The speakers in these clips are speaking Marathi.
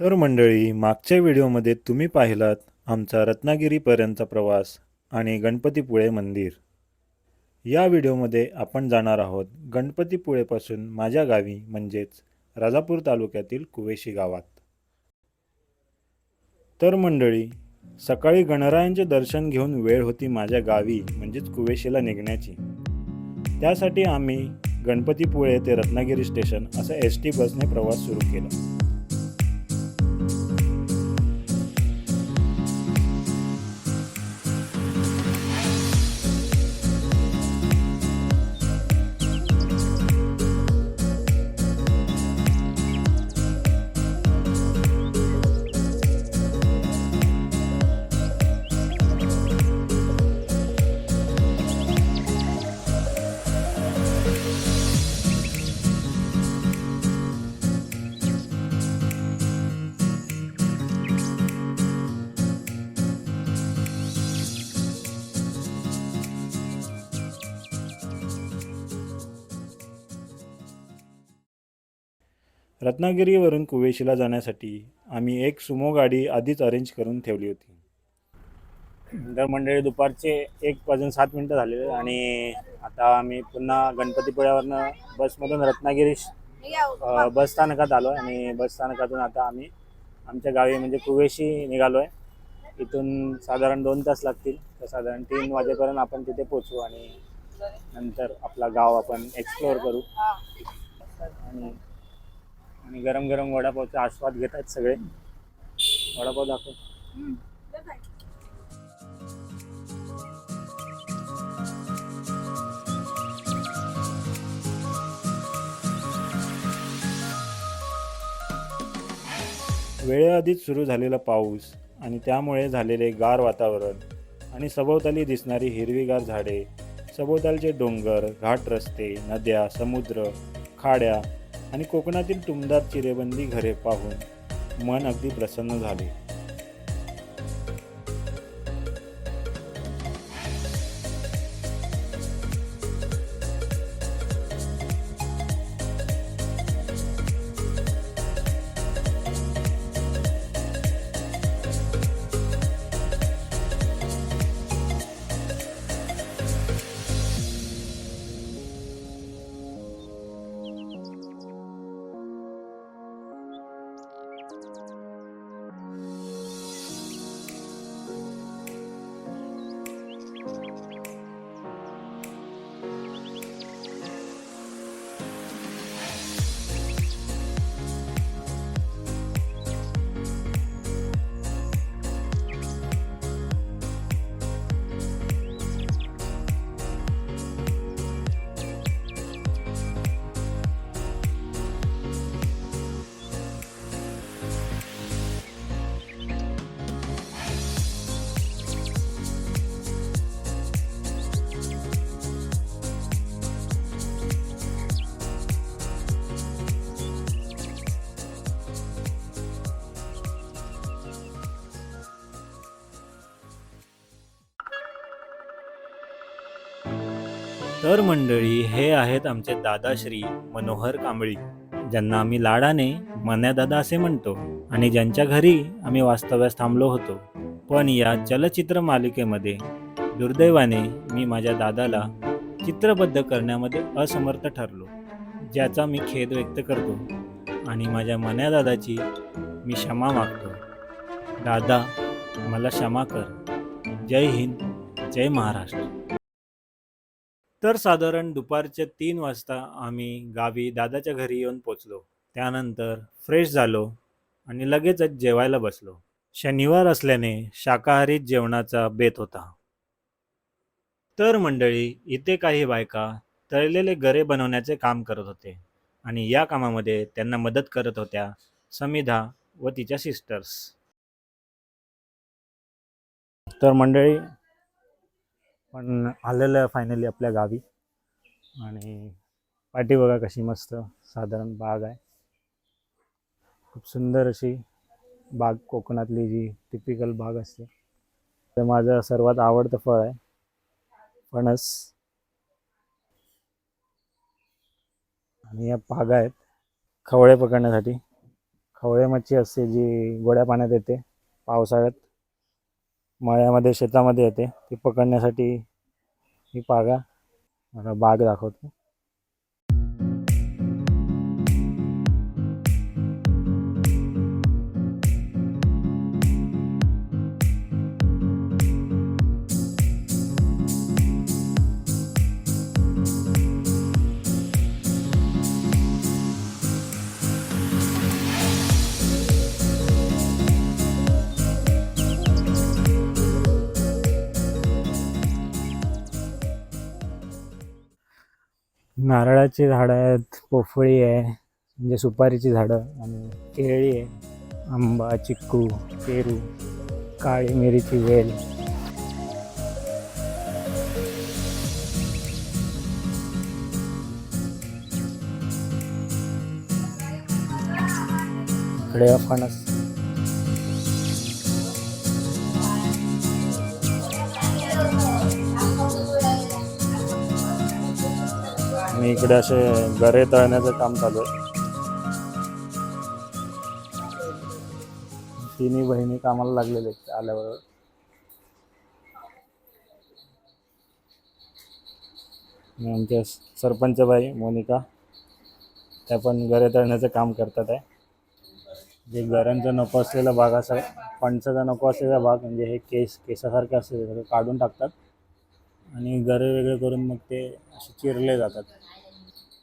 तर मंडळी मागच्या व्हिडिओमध्ये तुम्ही पाहिलात आमचा रत्नागिरीपर्यंतचा प्रवास आणि गणपतीपुळे मंदिर. या व्हिडिओमध्ये आपण जाणार आहोत गणपतीपुळेपासून माझ्या गावी म्हणजेच राजापूर तालुक्यातील कुवेशी गावात. तर मंडळी सकाळी गणरायांचे दर्शन घेऊन वेळ होती माझ्या गावी म्हणजेच कुवेशीला निघण्याची. त्यासाठी आम्ही गणपतीपुळे ते रत्नागिरी स्टेशन असं एस टी बसने प्रवास सुरू केला. रत्नागिरीवरून कुवेशीला जाण्यासाठी आम्ही एक सुमो गाडी आधीच अरेंज करून ठेवली होती. तर मंडळी दुपारचे एक वाजून सात मिनटं झालेले आणि आता आम्ही पुन्हा गणपतीपुळ्यावरनं बसमधून रत्नागिरी बस स्थानकात आलो आणि बस स्थानकातून आता आम्ही आमच्या गावी म्हणजे कुवेशी निघालो आहे इथून साधारण दोन तास लागतील. तर साधारण तीन वाजेपर्यंत आपण तिथे पोचू आणि नंतर आपला गाव आपण एक्सप्लोअर करू. आणि आणि गरम गरम वडापावचा आस्वाद घेत आहेत सगळे. वडापाव दाखव. वेळेआधीच सुरू झालेला पाऊस आणि त्यामुळे झालेले गार वातावरण आणि सभोवताली दिसणारी हिरवीगार झाडे सभोवतालचे डोंगर घाट रस्ते नद्या समुद्र खाड्या आणि कोकणातील टुमदार चिरेबंदी घरे पाहून मन अगदी प्रसन्न झाले. तर मंडळी हे आहेत आमचे दादाश्री मनोहर कांबळी ज्यांना आम्ही लाडाने मन्यादादा असे म्हणतो आणि ज्यांच्या घरी आम्ही वास्तव्यास थांबलो होतो. पण या चलचित्र मालिकेमध्ये दुर्दैवाने मी माझ्या दादाला चित्रबद्ध करण्यामध्ये असमर्थ ठरलो ज्याचा मी खेद व्यक्त करतो आणि माझ्या मन्यादादाची मी क्षमा मागतो. दादा मला क्षमा कर. जय हिंद जय महाराष्ट्र. तर साधारण दुपारच्या तीन वाजता आम्ही गावी दादाच्या घरी येऊन पोचलो. त्यानंतर फ्रेश झालो आणि लगेचच जेवायला बसलो. शनिवार असल्याने शाकाहारी जेवणाचा बेत होता. तर मंडळी इथे काही बायका तळलेले गरे बनवण्याचे काम करत होते आणि या कामामध्ये त्यांना मदत करत होत्या समिधा व तिच्या सिस्टर्स तर मंडळी पण आलेलं आहे फायनली आपल्या गावी. आणि पाठी बघा कशी मस्त साधारण बाग आहे. खूप सुंदर अशी बाग कोकणातली जी टिपिकल बाग असते. ते माझं सर्वात आवडतं फळ आहे. फणस. आणि या पागा आहेत. खवळे पकडण्यासाठी. खवळे मच्छी असते जी गोड्या पाण्यात येते पावसाळ्यात. मळ्यामध्ये शेतामध्ये येते. ती पकडण्यासाठी ही पागा. मला बाग दाखवतो. नारळाची झाडं आहेत पोफळी आहे म्हणजे सुपारीची झाडं आणि केळी आहे आंबा चिक्कू पेरू काळी मिरीची वेल. इकडे फणस आणि इकडे असे गरे तळण्याचं काम चालू आहे. तिन्ही बहिणी कामाला लागलेले आहेत आल्यावर आमच्या सरपंच बाई मोनिका त्या पण गरे तळण्याचं काम करतात आहे. जे गऱ्यांचा नको असलेला भाग असा फणसाचा नको असलेला भाग म्हणजे हे केस केसासारखे असते काढून टाकतात. आणि गरे वेगळे करून मग ते असे चिरले जातात.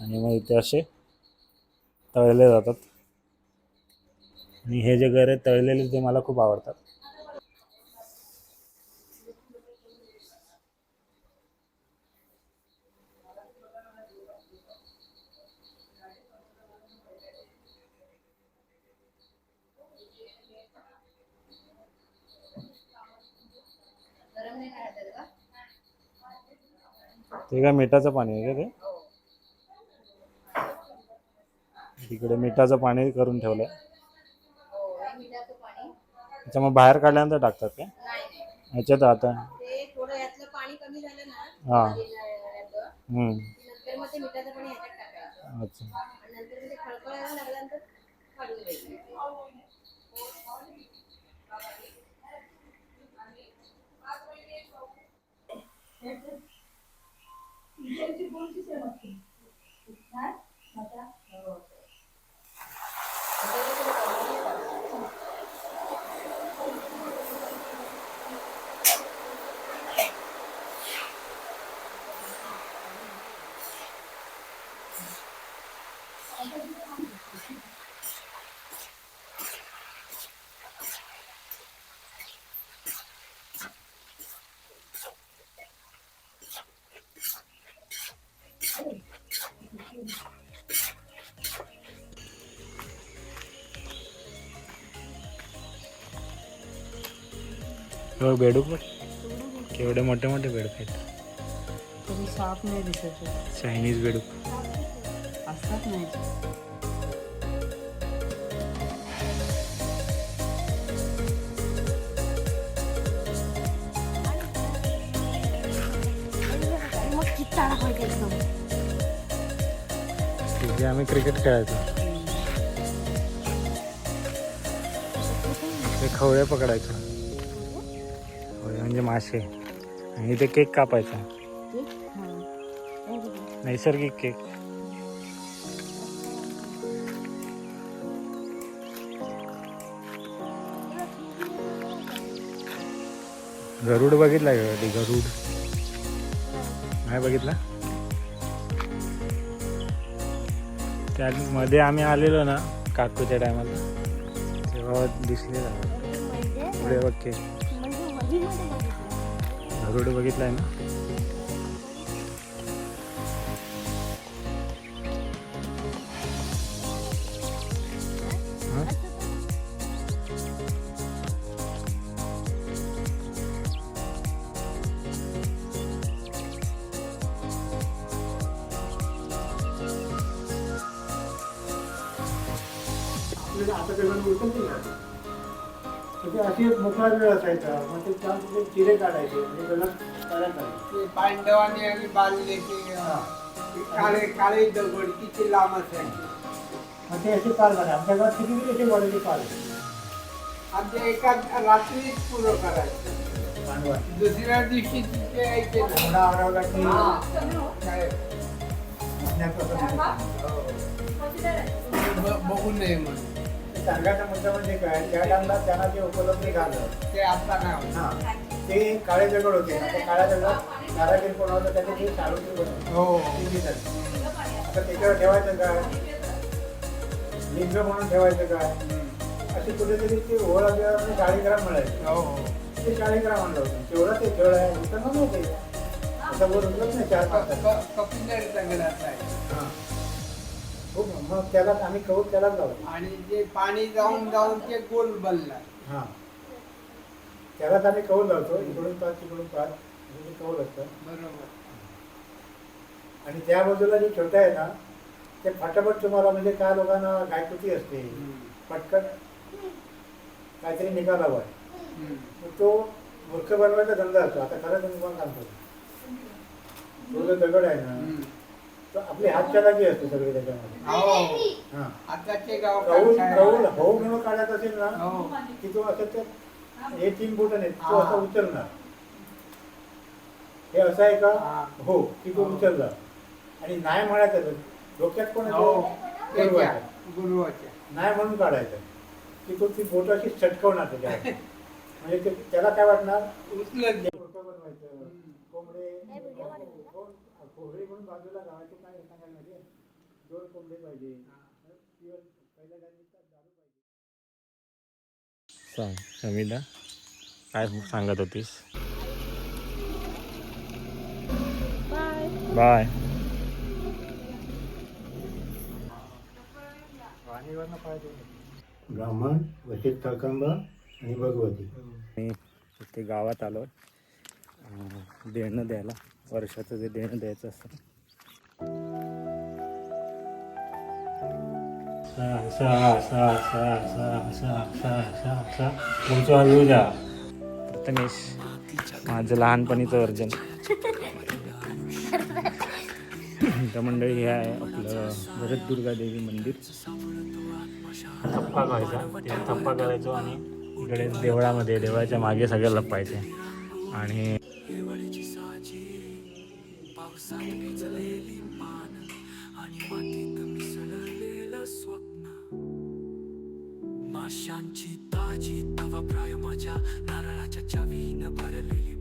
आणि मग इथे असे तळले जातात. आणि हे जे गरे तळलेले ते मला खूप आवडतात. ते का मिठाचं पाणी आहे का ते? तिकडे मिठाचं पाणी करून ठेवलंय. त्याच्यामुळे बाहेर काढल्यानंतर टाकतात काय? ह्याच्यात आता. ते अच्छा यातलं हां अच्छा. द्यायचं बघ बेडूक बघ केवढे मोठे मोठे बेडूक आहेत. तरी साप नाही दिसत चायनीज बेडूक. असतात नाही. तिथे आम्ही क्रिकेट खेळायचो. ते खवळे पकडायचो. म्हणजे मासे. आणि ते केक कापायचा. नैसर्गिक केक. गरुड बघितला का कधी? गरुड. नाही बघितला? त्या मध्ये आम्ही आलेलो ना काकूच्या टायमाला तेव्हा दिसलेला. पुढे बघ केक. म्हणजे बघितला आहे गरुड ना आता म्हणजे अशी एक मोकळा वेळ असायचा. मग ते त्यात ते चिरे काढायचे. म्हणजे त्याला करायचे. ते पांडवांनी आणि बांधले ते काळे काळे दगड किती लांब असायचे. मग ते असे पाल झाले. आमच्या गावात किती किती असे वडाचे पाल. आमच्या एका रात्रीच पुरं करायचं. मांडवा दुसऱ्या दिवशी तिथे यायचे ना. कोंबडा आवडावला की हा. काय पुण्यापासून ब- बघू नये म्हणून. सांगायचा मुद्दा म्हणजे काय? त्या टाइमला त्यांना जे उपलब्ध झालं. ते आता नाही होत. हा. ते काळे दगड होते. ना त्या काळ्या दगडात कारागीर कोण होता त्याने ते साडूचे बनवले हो. आता त्याच्यावर ठेवायचं काय? लिंग म्हणून ठेवायचं काय? अशी कुठेतरी ते ओळख आपल्याला चाळीस ग्राम मिळायचे हो. हो ते चाळीस ग्राम आणलं होतं. तेवढं ते खेळ आहे. इथं नव्हतं ते. आता वर उतरत नाही चार पाच तास. क- कपिलर दगडाचा आहे हा. हो मग त्याला आम्ही कौत त्यालाच लावतो आणि ते पाणी जाऊन जाऊन ते गोल बनला हा त्यालाच आम्ही कौल लावतो इकडून पाच तिकडून पाच म्हणजे कौल असतं बरोबर आणि त्या बाजूला जे छोटं आहे ना ते फटाफट तुम्हाला म्हणजे काय लोकांना गायकुती असते हम्म. पटकन काहीतरी निकाल हवा आहे हम्म. मग तो मूर्ख बनवायचा धंदा असतो आता खरं तुम्ही पण सांगतो तो जो दगड आहे ना हम्म. तो आपली हातच्या जागी असतो सगळे त्याच्यामध्ये. हो. आताचे गाव काढायचा असेल ना हो. की तो असं ते हे. तीन बोट आहेत तो. असा उचलणार. हे असं आहे का? हा. की तो हो. उचलला आणि नाही म्हणायचं तर डोक्यात कोण हो. येतो त्याच्या गुरुवाच्या. गुरुवाच्या नाही म्हणून काढायचं. की तो ती बोट अशी चटकवणार त्याच्यावर. म्हणजे ते त्याला काय वाटणार? उचलत ते डोकं बनवायचं कोंबडे कोण- कोंबडी म्हणून बाजूला गावाचे काय सांगायला म्हणजे दोन कोंबडे पाहिजे. पहिल्या दारू पाहिजे. सांग समीदा काय सांगत होतीस? बाय. ब्राह्मण वशिष्ठ कळकंबा आणि भगवती. मी इथे गावात आलो. देणं द्यायला. वर्षाचं जे देणं द्यायचं असतं. सा प्रथमेश माझं लहानपणीचं वर्जन. मंडळी हे आहे आपलं भरत दुर्गा देवी मंदिर. थप्पा करायचा थप्पा करायचो आणि इकडे देवळामध्ये देवळाच्या मागे सगळं लपायचे आणि पावसाने भिजलेली मान आणि मातीत मिसळलेलं स्वप्न माशांची ताजी तवा प्राय माझ्या नारळाच्या चावीन भरलेली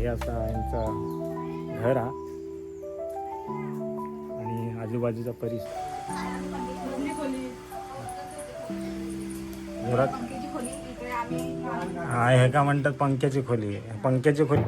हे असं यांचं घर हा. आणि आजूबाजूचा परिसर. घरात हा हे का म्हणतात पंख्याची खोली? पंख्याची खोली.